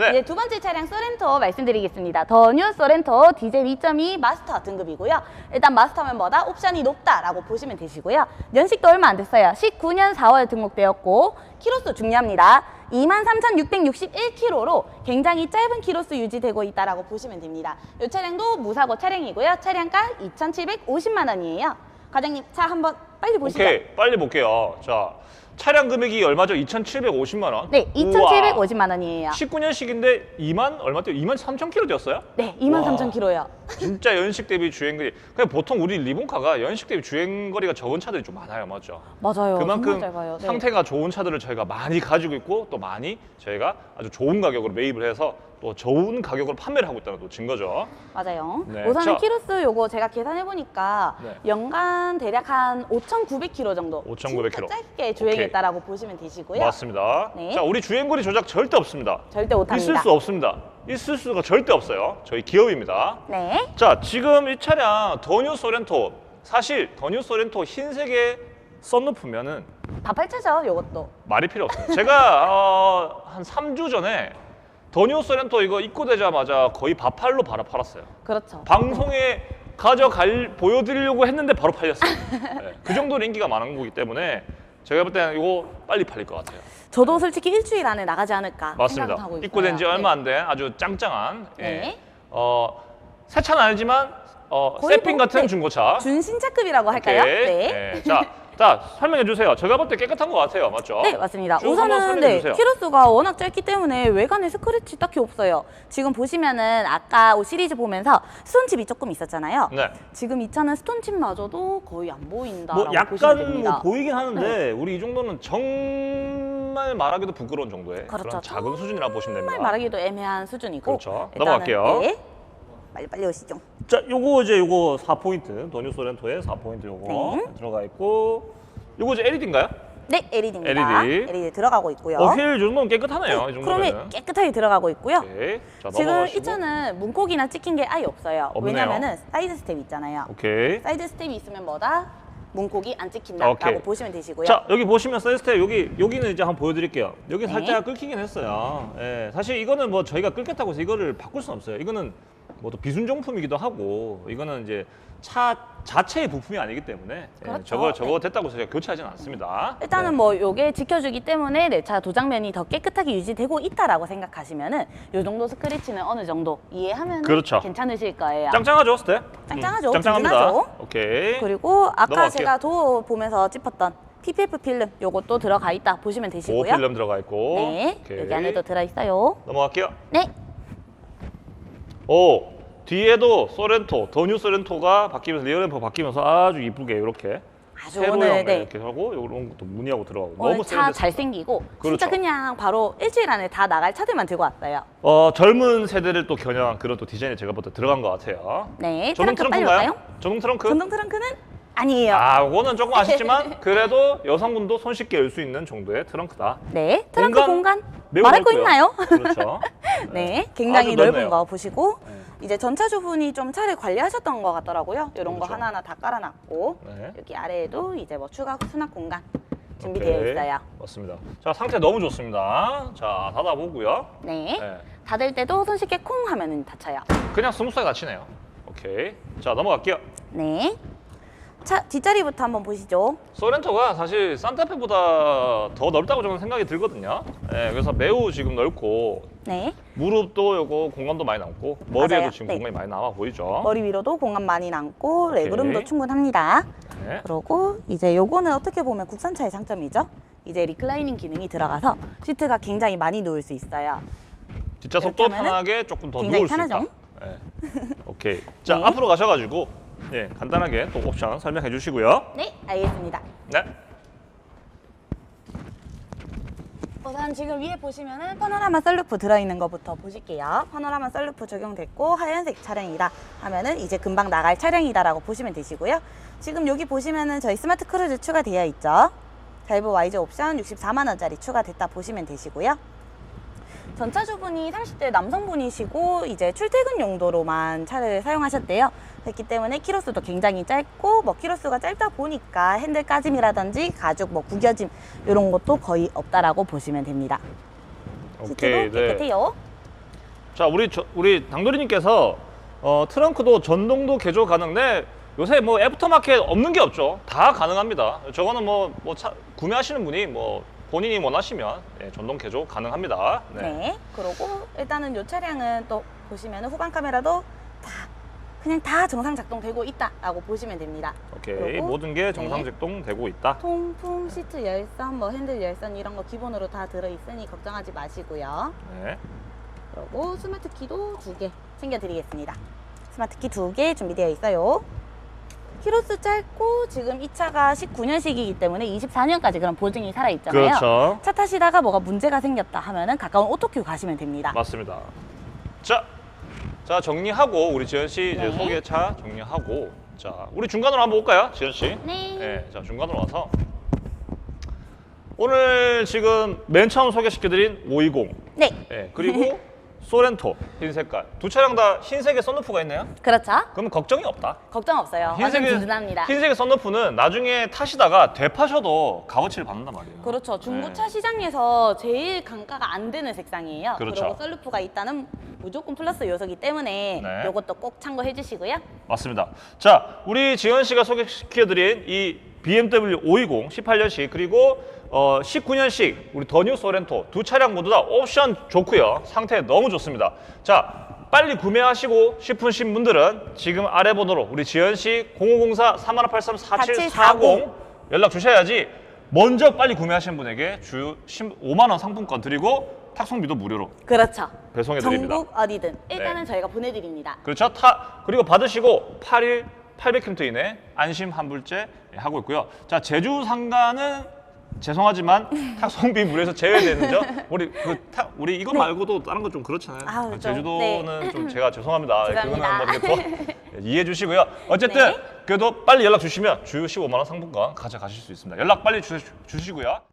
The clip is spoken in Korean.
네. 이제 두 번째 차량 소렌토 말씀드리겠습니다. 더 뉴 소렌토 디젤 2.2 마스터 등급이고요. 일단 마스터면 뭐다? 옵션이 높다라고 보시면 되시고요. 연식도 얼마 안 됐어요. 19년 4월 등록되었고 키로수 중요합니다. 23,661km로 굉장히 짧은 키로수 유지되고 있다라고 보시면 됩니다. 이 차량도 무사고 차량이고요. 차량가 2,750만 원이에요. 과장님 차 한번 빨리 보시죠. 오케이, 빨리 볼게요. 자, 차량 금액이 얼마죠? 2,750만 원. 네, 2,750만 원이에요. 19년식인데 2만 얼마 뛰어? 2만 3천 킬로 뛰었어요? 네, 23,000km요. 진짜 연식 대비 주행거리. 그냥 보통 우리 리본카가 연식 대비 주행거리가 적은 차들이 좀 많아요, 맞죠? 맞아요. 그만큼. 네. 상태가 좋은 차들을 저희가 많이 가지고 있고 또 많이 저희가 아주 좋은 가격으로 매입을 해서 또 좋은 가격으로 판매를 하고 있다는 또 증거죠. 맞아요. 네. 우선은 자. 키로수 요거 제가 계산해 보니까 네. 연간 대략 한 5,900km 정도. 5,900 진짜. 짧게 주행했다라고 보시면 되시고요. 맞습니다. 네. 자, 우리 주행거리 조작 절대 없습니다. 절대 못합니다. 있을 수 없습니다. 있을 수가 절대 없어요. 저희 기업입니다. 네. 자, 지금 이 차량 더뉴 소렌토 사실 더뉴 소렌토 흰색의 썬루프면은 다 팔차죠, 요것도. 말이 필요 없습니다. 제가 어, 한 3주 전에 더뉴 소렌토 이거 입고되자마자 거의 바팔로 바로 팔았어요. 그렇죠. 방송에 가져갈 보여드리려고 했는데 바로 팔렸어요. 네, 그 정도로 인기가 많은 거기 때문에 제가 볼 때는 이거 빨리 팔릴 것 같아요. 저도 솔직히 일주일 안에 나가지 않을까 맞습니다. 생각은 하고 있어요. 입고된 지 얼마 네. 안된 아주 짱짱한 예. 네. 어, 새 차는 아니지만 어, 거의 세핑 뭐, 같은 네. 중고차. 준신차급이라고 할까요? 오케이. 네. 네. 자, 자 설명해 주세요. 제가 볼 때 깨끗한 것 같아요, 맞죠? 네, 맞습니다. 쭉 한번 우선은 설명해 네, 주세요. 키로수가 워낙 짧기 때문에 외관에 스크래치 딱히 없어요. 지금 보시면은 아까 옷 시리즈 보면서 스톤칩이 조금 있었잖아요. 네. 지금 이 차는 스톤칩마저도 거의 안 보인다. 뭐 보시면 약간 됩니다. 뭐 보이긴 하는데 네. 우리 이 정도는 정말 말하기도 부끄러운 정도의 그렇죠. 그런 작은 수준이라 보시면 됩니다. 정말 말하기도 애매한 수준이고. 그렇죠. 넘어갈게요. 네. 빨리 빨리 오시죠. 자, 요거 이제 요거 4포인트 더뉴 소렌토의 4포인트 요거 네. 들어가 있고 요거 이제 LED인가요? 네, LED입니다. LED. 들어가고 있고요. 어, 휠 정도면 깨끗하네요. 이 크롬이 정도면. 깨끗하게 들어가고 있고요. 오케이. 자, 지금 넘어가시고. 이 차는 문콕이나 찍힌 게 아예 없어요. 없네요. 왜냐면은 사이드 스텝 있잖아요. 오케이. 사이드 스텝이 있으면 뭐다? 문콕이 안 찍힌다라고 오케이. 보시면 되시고요. 자 여기 보시면 사이스텝 여기 여기는 이제 한번 보여드릴게요. 여기 네. 살짝 끊기긴 했어요. 예, 사실 이거는 뭐 저희가 끊겠다고 해서 이거를 바꿀 수는 없어요. 이거는 뭐 또 비순정품이기도 하고 이거는 이제 차 자체의 부품이 아니기 때문에 예, 그렇죠. 저거 저거 네. 됐다고 해서 제가 교체하지는 않습니다. 일단은 네. 뭐 요게 지켜주기 때문에 내 차 도장면이 더 깨끗하게 유지되고 있다라고 생각하시면은 요 정도 스크래치는 어느 정도 이해하면 그렇죠. 괜찮으실 거예요. 짱짱하죠, 스텝? 짱짱하죠, 음, 짱짱합니다. 든든하죠. 오케이. 그리고 아까 넘어갈게요. 제가 도어 보면서 짚었던 PPF 필름 요것도 들어가 있다 보시면 고 되시고요. 필름 들어가 있고. 네, 오케이. 여기 안에도 들어 있어요. 넘어갈게요. 네, 오 뒤에도 소렌토 더뉴 소렌토가 바뀌면서 리어 램프 바뀌면서 아주 이쁘게 이렇게 아주 오늘 네. 이렇게 하고 이런 것도 무늬하고 들어가고 오늘 너무 차 세련됐어요. 잘생기고 그렇죠. 진짜 그냥 바로 일주일 안에 다 나갈 차들만 들고 왔어요. 어, 젊은 세대를 또 겨냥한 그런 또 디자인이 제가 볼때 들어간 것 같아요. 네, 전동 트렁크 빨리 트렁크인가요? 올까요? 전동 트렁크? 전동 트렁크는 아니에요. 아, 그거는 조금 아쉽지만 그래도 여성분도 손쉽게 열 수 있는 정도의 트렁크다. 네, 트렁크 공간 매우 말할 거 넓고요. 있나요? 그렇죠. 네, 굉장히 아주 넓은 넓네요. 거 보시고 네. 이제 전차주분이 좀 차를 관리하셨던 것 같더라고요. 이런 거 그렇죠. 하나하나 다 깔아놨고 네. 여기 아래에도 이제 뭐 추가 수납 공간 준비되어 오케이. 있어요. 맞습니다. 자, 상태 너무 좋습니다. 자, 닫아보고요. 네, 네. 닫을 때도 손쉽게 콩 하면은 닫혀요. 그냥 스무스하게 닫히네요. 오케이. 자, 넘어갈게요. 네, 차 뒷자리부터 한번 보시죠. 소렌토가 사실 산타페보다 더 넓다고 저는 생각이 들거든요. 네, 그래서 매우 지금 넓고 네, 무릎도 요거 공간도 많이 남고 머리에도 맞아요. 지금 네. 공간이 많이 남아 보이죠. 머리 위로도 공간 많이 남고 오케이. 레그룸도 충분합니다. 네. 그리고 이제 요거는 어떻게 보면 국산차의 장점이죠. 이제 리클라이닝 기능이 들어가서 시트가 굉장히 많이 누울 수 있어요. 뒷좌석도 이렇게 하면은 편하게 조금 더 굉장히 누울 수 편하죠? 있다. 네. 오케이. 자 네. 앞으로 가셔가지고 예 간단하게 또 옵션 설명해 주시고요. 네, 알겠습니다. 네. 우선 지금 위에 보시면은 파노라마 썰루프 들어있는 것부터 보실게요. 파노라마 썰루프 적용됐고 하얀색 차량이다 하면은 이제 금방 나갈 차량이다라고 보시면 되시고요. 지금 여기 보시면은 저희 스마트 크루즈 추가되어 있죠. 드라이브 와이즈 옵션 64만 원짜리 추가됐다 보시면 되시고요. 전차주분이 30대 남성분이시고 이제 출퇴근 용도로만 차를 사용하셨대요. 그렇기 때문에 키로수도 굉장히 짧고 뭐 키로수가 짧다 보니까 핸들 까짐이라든지 가죽 뭐 구겨짐 이런 것도 거의 없다라고 보시면 됩니다. 오케이. 시트도 깨끗해요. 자, 우리 저, 우리 당돌이님께서 어, 트렁크도 전동도 개조 가능데 요새 뭐 애프터마켓 없는 게 없죠. 다 가능합니다. 저거는 뭐, 뭐 차, 구매하시는 분이 뭐 본인이 원하시면 예, 전동 개조 가능합니다. 네. 그리고 일단은 이 차량은 또 보시면 후방 카메라도 다 그냥 다 정상 작동되고 있다라고 보시면 됩니다. 오케이. 그리고, 모든 게 정상 네. 작동되고 있다. 통풍, 시트 열선, 뭐 핸들 열선 이런 거 기본으로 다 들어있으니 걱정하지 마시고요. 네. 그리고 스마트 키도 두 개 챙겨드리겠습니다. 스마트 키 두 개 준비되어 있어요. 키로수 짧고 지금 이 차가 19년식이기 때문에 24년까지 그런 보증이 살아있잖아요. 그렇죠. 차 타시다가 뭐가 문제가 생겼다 하면은 가까운 오토큐 가시면 됩니다. 맞습니다. 자, 자 정리하고 우리 지현 씨 이제 네. 소개차 정리하고 자 우리 중간으로 한번 볼까요, 지현 씨? 네. 네, 자 중간으로 와서 오늘 지금 맨 처음 소개시켜드린 520, 네. 네, 그리고 소렌토 흰 색깔 두 차량 다 흰색의 썬루프가 있네요. 그렇죠. 그럼 걱정이 없다. 걱정 없어요. 완전 든든합니다. 흰색의 썬루프는 나중에 타시다가 되파셔도 값어치를 받는단 말이에요. 그렇죠. 중고차 네. 시장에서 제일 강가가 안 되는 색상이에요. 그렇죠. 리고 썰루프가 있다는 무조건 플러스 요소기 때문에 네. 이것도 꼭 참고해 주시고요. 맞습니다. 자, 우리 지현 씨가 소개시켜드린 이 BMW 520 18년식 그리고 어, 19년식 우리 더뉴 소렌토 두 차량 모두 다 옵션 좋고요. 상태 너무 좋습니다. 자, 빨리 구매하시고 싶으신 분들은 지금 아래 번호로 우리 지현 씨0504 3183 4740 연락 주셔야지 먼저 빨리 구매하신 분에게 주 5만 원 상품권 드리고 탁송비도 무료로 그렇죠. 배송해 드립니다. 전국 어디든 일단은 네. 저희가 보내드립니다. 그렇죠. 타 그리고 받으시고 8일 800km 이내 안심 환불제 하고 있고요. 자 제주 상가는 죄송하지만 탁송비 무료에서 제외되는 점 우리 그 타, 우리 이거 말고도 다른 건좀 그렇잖아요. 네. 아우, 좀, 제주도는 좀 제가 죄송합니다. 죄송합니다. 그거는 뭐 이렇게 더 이해해 주시고요. 어쨌든 네. 그래도 빨리 연락 주시면 주 15만 원 상품권 가져가실 수 있습니다. 연락 빨리 주, 주시고요.